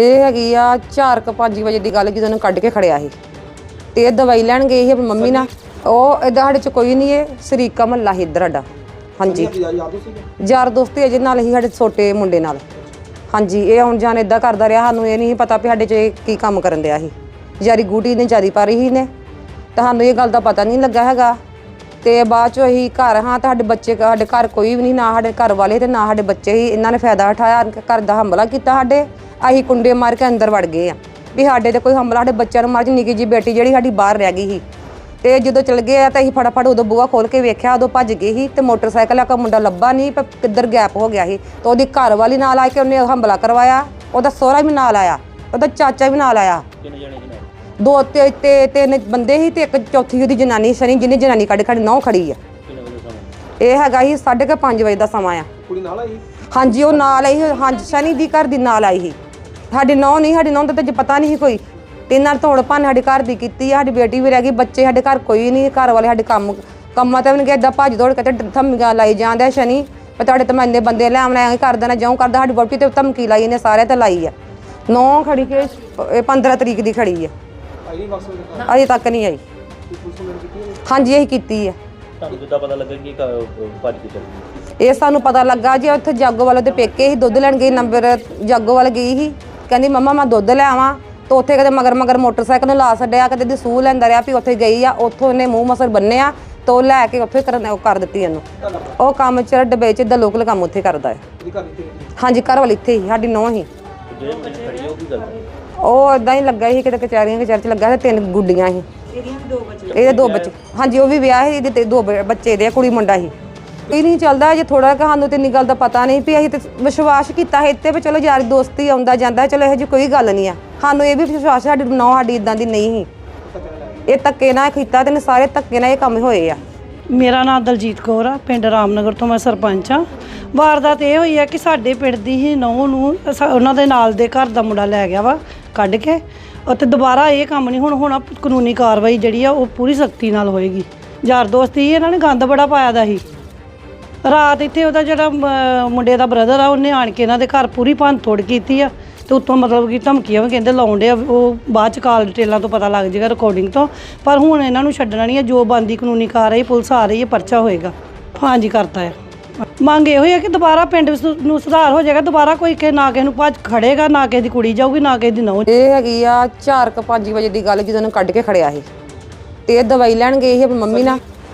ਇਹ ਹੈਗੀ ਆ 4:05 ਵਜੇ ਦੀ ਗੱਲ ਜਦੋਂ ਨੂੰ ਕੱਢ ਕੇ ਖੜਿਆ ਸੀ। ਤੇ ਇਹ ਦਵਾਈ ਲੈਣ ਗਏ ਸੀ ਆਪਣੀ ਮੰਮੀ ਨਾਲ। ਉਹ ਇਦਾਂ ਸਾਡੇ ਚ ਕੋਈ ਨਹੀਂ ਇਹ ਸਰੀਕਾ ਮਹੱਲਾ ਸੀ ਇੱਧਰ ਸਾਡਾ। ਹਾਂਜੀ। ਯਾਰ ਦੋਸਤੀ ਅਜੇ ਨਾਲ ਹੀ ਸਾਡੇ ਛੋਟੇ ਮੁੰਡੇ ਨਾਲ। ਹਾਂਜੀ ਇਹ ਆਉਣ ਜਾਣ ਇਦਾਂ ਕਰਦਾ ਰਿਹਾ ਸਾਨੂੰ ਇਹ ਨਹੀਂ ਪਤਾ ਵੀ ਸਾਡੇ ਚ ਇਹ ਕੀ ਕੰਮ ਕਰਨ ਦਿਆ ਸੀ। ਯਾਰੀ ਗੂਟੀ ਨੇ ਜਾਰੀ ਪਾ ਰਹੀ ਨੇ ਤਾਂ ਸਾਨੂੰ ਇਹ ਗੱਲ ਦਾ ਪਤਾ ਨਹੀਂ ਲੱਗਾ ਹੈਗਾ। ਤੇ ਬਾਅਦ ਚ ਅਸੀਂ ਘਰ ਹਾਂ ਤਾਂ ਸਾਡੇ ਬੱਚੇ ਸਾਡੇ ਘਰ ਕੋਈ ਵੀ ਨਹੀਂ ਨਾ ਸਾਡੇ ਘਰ ਵਾਲੇ ਤੇ ਨਾ ਸਾਡੇ ਬੱਚੇ ਹੀ ਇਹਨਾਂ ਨੇ ਫਾਇਦਾ ਉਠਾਇਆ ਘਰ ਦਾ ਹਮਲਾ ਕੀਤਾ ਸਾਡੇ। ਅਸੀਂ ਕੁੰਡੇ ਮਾਰ ਕੇ ਅੰਦਰ ਵੜ ਗਏ ਆ। ਵੀ ਸਾਡੇ ਤੇ ਕੋਈ ਹਮਲਾ ਸਾਡੇ ਬੱਚਿਆਂ ਨੂੰ ਮਾਰ ਜੀ ਨਿੱਕੀ ਜੀ ਬੇਟੀ ਜਿਹੜੀ ਸਾਡੀ ਬਾਹਰ ਰਹਿ ਗਈ ਸੀ। ਤੇ ਜਦੋਂ ਚਲ ਗਏ ਆ ਤਾਂ ਅਸੀਂ ਫਟਾਫਟ ਉਦੋਂ ਬੂਹਾ ਖੋਲ ਕੇ ਵੇਖਿਆ ਉਦੋਂ ਭੱਜ ਗਏ ਸੀ ਤੇ ਮੋਟਰਸਾਈਕਲ ਆ ਕਾ ਮੁੰਡਾ ਲੱਭਾ ਨਹੀਂ ਪਰ ਕਿੱਧਰ ਗੈਪ ਹੋ ਗਿਆ ਸੀ। ਤੇ ਉਹਦੀ ਘਰ ਵਾਲੀ ਨਾਲ ਆ ਕੇ ਉਹਨੇ ਹਮਲਾ ਕਰਵਾਇਆ ਉਹਦਾ ਸਹੁਰਾ ਵੀ ਨਾਲ ਆਇਆ ਉਹਦਾ ਚਾਚਾ ਵੀ ਨਾਲ ਆਇਆ। ਦੋ ਤੇ ਤੇ ਤਿੰਨ ਬੰਦੇ ਸੀ ਤੇ ਇੱਕ ਚੌਥੀ ਉਹਦੀ ਜਨਾਨੀ ਸ਼ਨੀ ਜਿਹਨੇ ਜਨਾਨੀ ਕੱਢ ਖੜੀ ਨੌ ਖੜੀ ਆ। ਇਹ ਹੈਗਾ ਸੀ 5:30 ਵਜੇ ਦਾ ਸਮਾਂ ਆ। ਕੁੜੀ ਨਾਲ ਆਈ? ਹਾਂਜੀ ਉਹ ਨਾਲ ਆਈ ਹਾਂਜੀ ਸ਼ਨੀ ਦੀ ਘਰ ਦੀ ਨਾਲ ਆਈ ਸੀ। ਸਾਡੀ ਨੌ ਨਹੀਂ ਸਾਡੀ ਨੌ ਦਾ ਤਾਂ ਜੇ ਪਤਾ ਨਹੀਂ ਸੀ ਕੋਈ। ਤੇ ਨਾਲ ਤੋੜ ਭੰਨ ਸਾਡੇ ਘਰ ਦੀ ਕੀਤੀ ਆ ਸਾਡੀ ਬੇਟੀ ਵੀ ਰਹਿ ਗਈ ਬੱਚੇ ਸਾਡੇ ਘਰ ਕੋਈ ਨਹੀਂ ਘਰ ਵਾਲੇ ਸਾਡੇ ਕੰਮ ਕੰਮਾਂ ਤੇ ਵੀ ਨਹੀਂ ਗਏ ਏਦਾਂ ਭੱਜ ਦੌੜ ਕੇ ਤੇ ਧਮਕੀਆਂ ਲਾਈ ਜਾਂਦੇ ਆ ਸ਼ਨੀ। ਪਰ ਤੁਹਾਡੇ ਤੇ ਮੈਂ ਇੰਨੇ ਬੰਦੇ ਲੈ ਆਉਣਾ ਐਂ ਕਰ ਦੇਣਾ ਜਿਉਂ ਕਰਦਾ ਸਾਡੀ ਵੋਟੀ ਤੇ ਧਮਕੀ ਲਾਈ ਇਹਨੇ ਸਾਰੇ ਤੇ ਲਾਈ ਆ। ਨੌ ਖੜੀ ਕੇ ਇਹ 15 ਤਰੀਕ ਦੀ ਖੜੀ ਆ। ਅਜੇ ਤੱਕ ਨਹੀਂ ਆਈ। ਹਾਂਜੀ ਇਹੀ ਕੀਤੀ ਆ। ਤੁਹਾਨੂੰ ਕਿੱਦਾਂ ਪਤਾ ਲੱਗਾ ਕਿ ਕ- ਭੱਜ ਕੇ ਚੱਲ ਗਈ? ਇਹ ਸਾਨੂੰ ਪਤਾ ਲੱਗਾ ਜੀ ਉੱਥੇ ਜਾਗੋ ਵਾਲੇ ਦੇ ਪੇਕੇ ਹੀ ਦੁੱਧ ਲੈਣ ਗਈ ਨੰਬਰ ਜਾਗੋ ਵਾਲੇ ਗਈ ਸੀ। ਕਹਿੰਦੀ ਮੰਮਾ ਮੈਂ ਦੁੱਧ ਲੈ ਆਵਾਂ। ਤਾਂ ਉੱਥੇ ਕਦੇ ਮਗਰ ਮਗਰ ਮੋਟਰਸਾਈਕਲ ਨੂੰ ਲਾ ਛੱਡਿਆ ਕਦੇ ਦੀ ਸੂਹ ਲੈਂਦਾ ਰਿਹਾ ਵੀ ਉੱਥੇ ਗਈ ਆ ਉੱਥੋਂ ਇਹਨੇ ਮੂੰਹ ਮਸਰ ਬੰਨਿਆ ਤਾਂ ਉਹ ਲੈ ਕੇ ਉੱਥੇ ਕਰਨ ਉਹ ਕਰ ਦਿੱਤੀ ਇਹਨੂੰ। ਉਹ ਕੰਮ ਚ ਡੱਬੇ ਚ ਦਾ ਲੋਕਲ ਕੰਮ ਉੱਥੇ ਕਰਦਾ ਹੈ। ਹਾਂਜੀ ਘਰ ਵਾਲੀ ਇੱਥੇ ਹੀ ਸਾਡੀ ਨੌਂ ਹੀ। ਤੇ ਉਹ ਇਦਾਂ ਹੀ ਲੱਗਾ ਸੀ ਕਿਤੇ ਕਚਹਿਰੀਆਂ ਕਚਹਿਰੀ ਚ ਲੱਗਾ ਸੀ ਤਿੰਨ ਗੁੱਡੀਆਂ ਸੀ। ਇਹਦੇ ਦੋ ਬੱਚੇ ਹਾਂਜੀ ਉਹ ਵੀ ਵਿਆਹ ਸੀ ਇਹਦੇ ਤੇ ਦੋ ਬੱਚੇ ਦੇ ਕੁੜੀ ਮੁੰਡਾ ਸੀ। ਇਹ ਨਹੀਂ ਚੱਲਦਾ, ਜੇ ਥੋੜਾ ਕਿ ਸਾਨੂੰ ਤੇ ਇੰਨੀ ਗੱਲ ਦਾ ਪਤਾ ਨਹੀਂ ਵੀ ਅਸੀਂ ਤੇ ਵਿਸ਼ਵਾਸ ਕੀਤਾ ਹੈ ਇੱਥੇ ਵੀ ਚਲੋ ਯਾਰ ਦੋਸਤੀ ਆਉਂਦਾ ਜਾਂਦਾ, ਚਲੋ ਇਹੋ ਜਿਹੀ ਕੋਈ ਗੱਲ ਨਹੀਂ ਆ। ਸਾਨੂੰ ਇਹ ਵੀ ਵਿਸ਼ਵਾਸ ਸਾਡੀ ਨੌ ਸਾਡੀ ਇਦਾਂ ਦੀ ਨਹੀਂ ਸੀ। ਇਹ ਧੱਕੇ ਨਾਲ ਕੀਤਾ ਤੇ ਸਾਰੇ ਧੱਕੇ ਨਾਲ ਇਹ ਕੰਮ ਹੋਏ ਆ। ਮੇਰਾ ਨਾਮ ਦਲਜੀਤ ਕੌਰ ਆ, ਪਿੰਡ ਰਾਮਨਗਰ ਤੋਂ ਮੈਂ ਸਰਪੰਚ ਆ। ਵਾਰਦਾਤ ਇਹ ਹੋਈ ਆ ਕਿ ਸਾਡੇ ਪਿੰਡ ਦੀ ਹੀ ਨੌਂ ਨੂੰ ਅਸ- ਉਹਨਾਂ ਦੇ ਨਾਲ ਦੇ ਘਰ ਦਾ ਮੁੰਡਾ ਲੈ ਗਿਆ ਵਾ, ਕੱਢ ਕੇ। ਅਤੇ ਦੁਬਾਰਾ ਇਹ ਕੰਮ ਨਹੀਂ, ਹੁਣ ਹੁਣ ਕਾਨੂੰਨੀ ਕਾਰਵਾਈ ਜਿਹੜੀ ਆ, ਉਹ ਪੂਰੀ ਸਖਤੀ ਨਾਲ ਹੋਏਗੀ। ਯਾਰ ਦੋਸਤੀ ਇਹਨਾਂ ਨੇ ਗੰਦ ਬੜਾ ਪਾਇਆ ਦਾ ਸੀ। ਰਾਤ ਇੱਥੇ ਉਹਦਾ ਜਿਹੜਾ ਮ- ਮੁੰਡੇ ਦਾ ਬ੍ਰਦਰ ਆ, ਉਹਨੇ ਆਣ ਕੇ ਇਹਨਾਂ ਦੇ ਘਰ ਪੂਰੀ ਭੰਨ ਤੋੜ ਕੀਤੀ ਆ ਤੇ ਉੱਤੋਂ ਮਤਲਬ ਕਿ ਧਮਕੀਆਂ ਵੀ ਕਹਿੰਦੇ ਲਾਉਂਦੇ ਆ ਉਹ ਬਾਅਦ ਚ ਕਾਲ ਡਿਟੇਲਾਂ ਤੋਂ ਪਤਾ ਲੱਗ ਜਾਏਗਾ ਰਿਕਾਰਡਿੰਗ ਤੋਂ। ਪਰ ਹੁਣ ਇਹਨਾਂ ਨੂੰ ਛੱਡਣਾ ਨਹੀਂ ਹੈ ਜੋ ਬੰਦੀ ਕਾਨੂੰਨੀ ਕਾਰਵਾਈ, ਪੁਲਿਸ ਆ ਰਹੀ ਹੈ ਪਰਚਾ ਹੋਏਗਾ। ਹਾਂਜੀ, ਕਰਤਾ ਹੈ ਮੰਗ ਇਹੋ ਹੀ ਹੈ ਕਿ ਦੁਬਾਰਾ ਪਿੰਡ ਵਿੱਚ ਨੂੰ ਸੁਧਾਰ ਹੋ ਜਾਏਗਾ, ਦੁਬਾਰਾ ਕੋਈ ਕਿ, ਨਾ ਕਿਸੇ ਨੂੰ ਭੱਜ ਖੜੇਗਾ, ਨਾ ਕਿਸੇ ਦੀ ਕੁੜੀ ਜਾਊਗੀ, ਨਾ ਕਿਸੇ ਦੀ ਨਹੁੰ ਇਹ ਹੈਗੀ ਆ 4:05 ਵਜੇ ਦੀ ਗੱਲ ਜਦੋਂ ਨੂੰ ਕੱਢ ਕੇ ਖੜਿਆ ਸੀ ਤੇ ਇਹ ਦਵਾਈ ਲੈਣ ਗਏ ਸੀ ਆਪਣੀ ਮੰਮੀ ਨਾਲ?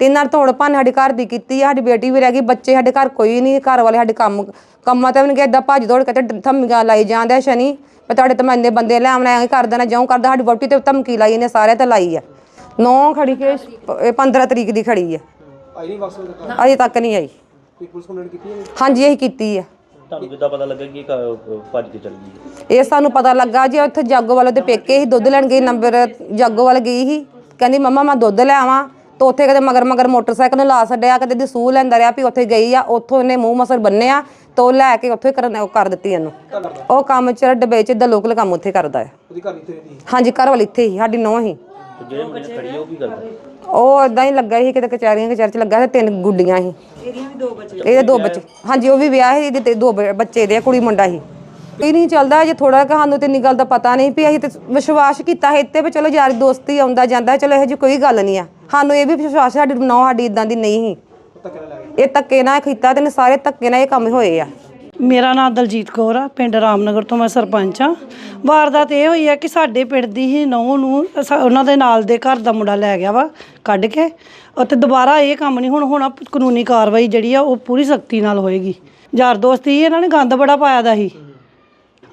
ਤੇ ਨਾਲ ਤੋੜ ਭੰਨ ਸਾਡੇ ਘਰ ਦੀ ਕੀਤੀ ਆ ਸਾਡੀ ਬੇਟੀ ਵੀ ਰਹਿ ਗਈ ਬੱਚੇ ਸਾਡੇ ਘਰ ਕੋਈ ਨਹੀਂ ਘਰ ਵਾਲੇ ਸਾਡੇ ਕੰਮ ਕੰਮਾਂ ਤੇ ਵੀ ਨਹੀਂ ਏਦਾਂ ਭੱਜ ਦੌੜ ਕੇ ਤੇ ਧਮਕੀਆਂ ਲਾਈ ਜਾਂਦੇ ਆ ਸ਼ਨੀ ਪਰ ਤੁਹਾਡੇ ਤੇ ਮੈਂ ਇੰਨੇ ਬੰਦੇ ਲੈ ਆਉਣਾ ਐਂ ਕਰ ਦੇਣਾ ਜਿਉਂ ਕਰਦਾ ਸਾਡੀ ਵੋਟੀ ਤੇ ਧਮਕੀ ਲਾਈ ਇਹਨੇ ਸਾਰੇ ਤੇ ਲਾਈ ਆ। ਨੌ ਖੜੀ ਕੇ ਇਹ 15 ਤਰੀਕ ਦੀ ਖੜੀ ਆ। ਆਈ ਨਹੀਂ ਬਸ ਉਹਦੇ ਘਰ? ਅਜੇ ਤੱਕ ਨਹੀਂ ਆਈ। ਕੋਈ ਪੁਲਿਸ ਨੂੰ ਕੀਤੀ ਹੈ? ਹਾਂਜੀ ਇਹੀ ਕੀਤੀ ਆ। ਤੁਹਾਨੂੰ ਕਿੱਦਾਂ ਪਤਾ ਲੱਗਾ ਕਿ ਕ- ਭੱਜ ਕੇ ਚੱਲ ਗਈ ਇਹ ਸਾਨੂੰ ਪਤਾ ਲੱਗਾ ਜੀ ਉੱਥੇ ਜਾਗੋ ਵਾਲੇ ਦੇ ਪੇਕੇ ਹੀ ਦੁੱਧ ਲੈਣ ਗਈ ਨੰਬਰ ਜਾਗੋ ਵਾਲੇ ਗਈ ਸੀ ਕਹਿੰਦੀ ਮੰਮਾ ਮੈਂ ਦੁੱਧ ਲੈ ਆਵਾਂ। ਤਾਂ ਉੱਥੇ ਕਦੇ ਮਗਰ ਮਗਰ ਮੋਟਰਸਾਈਕਲ ਨੂੰ ਲਾ ਛੱਡਿਆ ਕਦੇ ਦੀ ਸੂਹ ਲੈਂਦਾ ਰਿਹਾ ਵੀ ਉੱਥੇ ਗਈ ਆ ਉੱਥੋਂ ਇਹਨੇ ਮੂੰਹ ਮਸਰ ਬੰਨਿਆ ਤਾਂ ਉਹ ਲੈ ਕੇ ਉੱਥੇ ਕਰਨ ਉਹ ਕਰ ਦਿੱਤੀ ਇਹਨੂੰ। ਉਹ ਕੰਮ ਚ ਡੱਬੇ ਚ ਦਾ ਲੋਕਲ ਕੰਮ ਉੱਥੇ ਕਰਦਾ ਹੈ। ਉਹਦੀ ਘਰ ਇੱਥੇ ਰਹਿੰਦੀ ਹਾਂਜੀ ਘਰ ਵਾਲੀ ਇੱਥੇ ਹੀ ਸਾਡੀ ਨੌਂ ਹੀ। ਤੇ ਜਿਹੜੇ ਮੁੰਡੇ ਖੜੀ ਆ ਉਹ ਕੀ ਕਰਦੇ ਉਹ ਇਦਾਂ ਹੀ ਲੱਗਾ ਸੀ ਕਿਤੇ ਕਚਹਿਰੀਆਂ ਕਚਹਿਰੀ ਚ ਲੱਗਾ ਸੀ ਤਿੰਨ ਗੁੱਡੀਆਂ ਸੀ। ਇਹਦੇ ਦੋ ਬੱਚੇ। ਹਾਂਜੀ ਉਹ ਵੀ ਵਿਆਹ ਸੀ ਇਹਦੇ ਤੇ ਦੋ ਬ- ਬੱਚੇ ਦੇ ਆ, ਕੁੜੀ ਮੁੰਡਾ ਸੀ। ਇਹ ਨਹੀਂ ਚੱਲਦਾ ਜੇ ਥੋੜਾ ਕਿ ਸਾਨੂੰ ਤੇ ਇੰਨੀ ਗੱਲ ਦਾ ਪਤਾ ਨਹੀਂ ਵੀ ਅਸੀਂ ਤੇ ਵਿਸ਼ਵਾਸ ਕੀਤਾ ਹੈ ਇੱਥੇ ਵੀ ਚਲੋ ਯਾਰ ਦੋਸਤੀ ਆਉਂਦਾ ਜਾਂਦਾ, ਚਲੋ ਇਹੋ ਜਿਹੀ ਕੋਈ ਗੱਲ ਨਹੀਂ ਆ। ਸਾਨੂੰ ਇਹ ਵੀ ਵਿਸ਼ਵਾਸ ਸਾਡੀ ਨੌ ਸਾਡੀ ਇਦਾਂ ਦੀ ਨਹੀਂ ਸੀ। ਇਹ ਧੱਕੇ ਨਾਲ ਕੀਤਾ ਤੇ ਸਾਰੇ ਧੱਕੇ ਨਾਲ ਇਹ ਕੰਮ ਹੋਏ ਆ। ਮੇਰਾ ਨਾਮ ਦਲਜੀਤ ਕੌਰ ਆ, ਪਿੰਡ ਰਾਮਨਗਰ ਤੋਂ ਮੈਂ ਸਰਪੰਚ ਆ। ਵਾਰਦਾਤ ਇਹ ਹੋਈ ਆ ਕਿ ਸਾਡੇ ਪਿੰਡ ਦੀ ਹੀ ਨੌਂ ਨੂੰ ਅਸਾ- ਉਹਨਾਂ ਦੇ ਨਾਲ ਦੇ ਘਰ ਦਾ ਮੁੰਡਾ ਲੈ ਗਿਆ ਵਾ ਕੱਢ ਕੇ ਅਤੇ ਦੁਬਾਰਾ ਇਹ ਕੰਮ ਨਹੀਂ, ਹੁਣ, ਹੋਣਾ ਕਾਨੂੰਨੀ ਕਾਰਵਾਈ ਜਿਹੜੀ ਆ ਉਹ ਪੂਰੀ ਸਖਤੀ ਨਾਲ ਹੋਏਗੀ। ਯਾਰ ਦੋਸਤੀ ਹੀ ਇਹਨਾਂ ਨੇ ਗੰਦ ਬੜਾ ਪਾਇਆ ਦਾ ਸੀ।